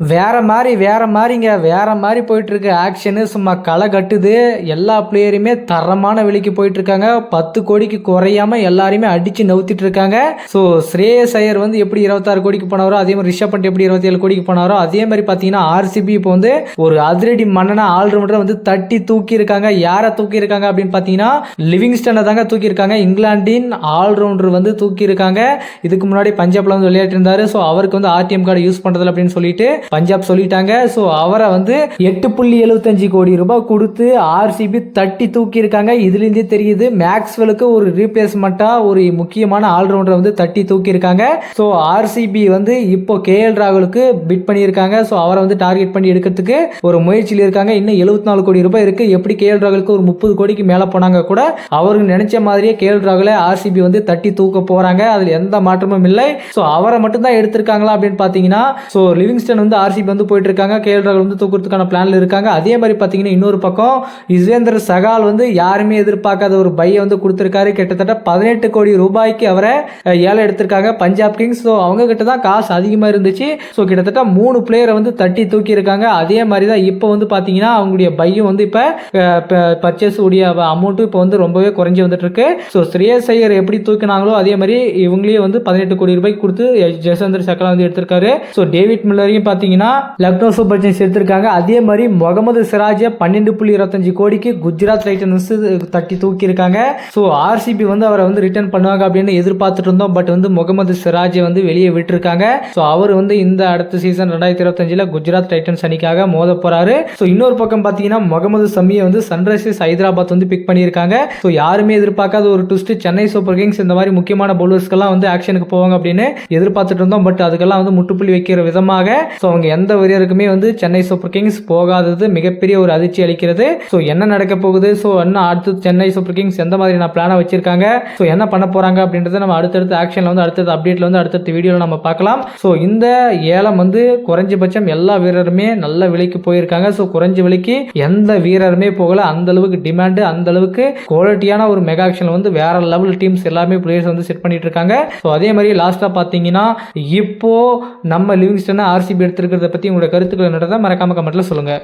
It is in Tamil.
வேற மாதிரி வேற மாதிரிங்க. வேற மாதிரி போயிட்டு இருக்கு ஆக்ஷனு சும்மா களை கட்டுது. எல்லா பிளேயருமே தரமான விலைக்கு போயிட்டு இருக்காங்க பத்து கோடிக்கு குறையாம எல்லாரையுமே அடிச்சு நவுத்திட்டு இருக்காங்க ஸோ ஸ்ரேயஸ் ஐயர் வந்து எப்படி இருபத்தாறு கோடிக்கு போனாரோ அதே மாதிரி ரிஷப் பண்ட் எப்படி இருபத்தி ஏழு கோடிக்கு போனாரோ அதே மாதிரி பார்த்தீங்கன்னா ஆர்சிபி இப்போ வந்து ஒரு அதிரடி மன்னனா ஆல்ரவுண்டரை வந்து தட்டி தூக்கி இருக்காங்க யாரை தூக்கி இருக்காங்க அப்படின்னு பார்த்தீங்கன்னா லிவிங்ஸ்டனை தாங்க தூக்கி இருக்காங்க இங்கிலாந்தின் ஆல்ரவுண்டர் வந்து தூக்கி இருக்காங்க இதுக்கு முன்னாடி பஞ்சாப்ல வந்து விளையாட்டு இருந்தாரு ஸோ அவருக்கு வந்து ஆர்டிஎம் கார்டு யூஸ் பண்றதில்ல அப்படின்னு சொல்லிட்டு பஞ்சாப் சொல்லிட்டாங்க. ஸோ அவரை வந்து எட்டு புள்ளி எழுபத்தஞ்சு கோடி ரூபாய் கொடுத்து ஆர்சிபி தட்டி தூக்கி இருக்காங்க இதுலேருந்தே தெரியுது மேக்ஸ்வெலுக்கு ஒரு ரீப்ளேஸ்மெண்ட்டாக ஒரு முக்கியமான ஆல்ரவுண்டரை வந்து தட்டி தூக்கி இருக்காங்க ஸோ ஆர்சிபி வந்து இப்போ கேஎல் ராகுலுக்கு பிட் பண்ணியிருக்காங்க. ஸோ அவரை வந்து டார்கெட் பண்ணி எடுக்கிறதுக்கு ஒரு முயற்சியில் இருக்காங்க. இன்னும் எழுபத்தி நாலு கோடி ரூபாய் இருக்கு. எப்படி கேஎல் ராகுலுக்கு ஒரு முப்பது கோடிக்கு மேலே போனாங்க கூட அவருக்கு நினைச்ச மாதிரியே கேஎல் ராகுலை ஆர்சிபி வந்து தட்டி தூக்க போறாங்க. அதில் எந்த மாற்றமும் இல்லை. ஸோ அவரை மட்டும்தான் எடுத்திருக்காங்களா அப்படின்னு பார்த்தீங்கன்னா ஸோ லிவிங்ஸ்டன் வந்து ஆர்சிபி வந்து போயிட்டு இருக்காங்க கேஎல் ராகுல் வந்து தூக்குறதுக்கான பிளான்ல இருக்காங்க. அதே மாதிரி பார்த்தீங்கன்னா இன்னொரு பக்கம் யுஸ்வேந்தர் சகால் வந்து யாருமே எதிர்பார்க்காத ஒரு பையை வந்து கொடுத்துருக்காரு. கிட்டத்தட்ட பதினெட்டு கோடி ரூபாய்க்கு அவரை ஏழை எடுத்திருக்காங்க பஞ்சாப் கிங்ஸ். ஸோ அவங்க கிட்ட தான் காசு அதிகமாக இருந்துச்சு. ஸோ கிட்டத்தட்ட மூணு பிளேயரை வந்து தட்டி தூக்கி இருக்காங்க அதே மாதிரி தான் இப்போ வந்து பார்த்தீங்கன்னா அவங்களுடைய பையும் வந்து இப்போ பர்ச்சேஸ் உடைய அமௌண்ட்டும் இப்போ வந்து ரொம்பவே குறைஞ்சி வந்துட்டு இருக்கு ஸோ ஸ்ரேயஸ் ஐயர் எப்படி தூக்கினாங்களோ அதே மாதிரி இவங்களே வந்து பதினெட்டு கோடி ரூபாய்க்கு கொடுத்து ஜெசந்தர் சக்கலா வந்து எடுத்திருக்காரு. ஸோ டேவிட் மில்லரையும் பார்த்தீங்கன்னா பார்த்தீங்கன்னா லக்னோ சூப்பர் ஜென்ஸ் எடுத்திருக்காங்க அதே மாதிரி முகமது சிராஜை பன்னெண்டு புள்ளி இருபத்தஞ்சு கோடிக்கு குஜராத் டைட்டன்ஸ் தட்டி தூக்கியிருக்காங்க. ஸோ ஆர்சிபி வந்து அவரை வந்து ரிட்டர்ன் பண்ணுவாங்க அப்படின்னு எதிர்பார்த்துட்டு இருந்தோம். பட் வந்து முகமது சிராஜை வந்து வெளியே விட்டுருக்காங்க. ஸோ அவர் வந்து இந்த அடுத்த சீசன் ரெண்டாயிரத்தி இருபத்தஞ்சில் குஜராத் டைட்டன்ஸ் அணிக்காக மோத போறாரு. ஸோ இன்னொரு பக்கம் பார்த்தீங்கன்னா முகமது சமியை வந்து சன்ரைசர்ஸ் ஹைதராபாத் வந்து பிக் பண்ணியிருக்காங்க. ஸோ யாருமே எதிர்பார்க்காத ஒரு ட்விஸ்ட் சென்னை சூப்பர் கிங்ஸ் இந்த மாதிரி முக்கியமான பவுலர்ஸ்க்கெல்லாம் வந்து ஆக்ஷனுக்கு போவாங்க அப்படின்னு எதிர்பார்த்துட்டு இருந்தோம். பட் அதுக்கெல்லாம் வந்து முட்டுப்புள்ளி வைக்கிற விதமாக ஸோ அவங்க எந்த வீரருக்குமே வந்து சென்னை சூப்பர் கிங்ஸ் போகாதது மிகப்பெரிய ஒரு அதிர்ச்சி அளிக்கிறது. ஸோ என்ன நடக்க போகுது? ஸோ என்ன அடுத்து சென்னை சூப்பர் கிங்ஸ் எந்த மாதிரி நான் பிளானை வச்சிருக்காங்க? ஸோ என்ன பண்ண போறாங்க அப்படின்றத நம்ம அடுத்தடுத்த ஆக்ஷன்ல வந்து அடுத்தது அப்டேட்ல வந்து அடுத்தடுத்த வீடியோவில் நம்ம பார்க்கலாம். ஸோ இந்த ஏலம் வந்து குறைஞ்சபட்சம் எல்லா வீரருமே நல்ல விலைக்கு போயிருக்காங்க. ஸோ குறைஞ்ச விலைக்கு எந்த வீரருமே போகல. அந்த அளவுக்கு டிமாண்டு அந்த அளவுக்கு குவாலிட்டியான ஒரு மெகா ஆக்ஷன் வந்து வேற லெவல் டீம்ஸ் எல்லாமே பிளேயர்ஸ் வந்து செட் பண்ணிட்டு இருக்காங்க. ஸோ அதே மாதிரி லாஸ்ட்டாக பார்த்தீங்கன்னா இப்போ நம்ம லிவிங்ஸ்டனை ஆர்சிபி இருக்கிறத பற்றி உங்களோட கருத்துக்களை நடந்தால் மறக்காமல் கமெண்ட்டில் சொல்லுங்கள்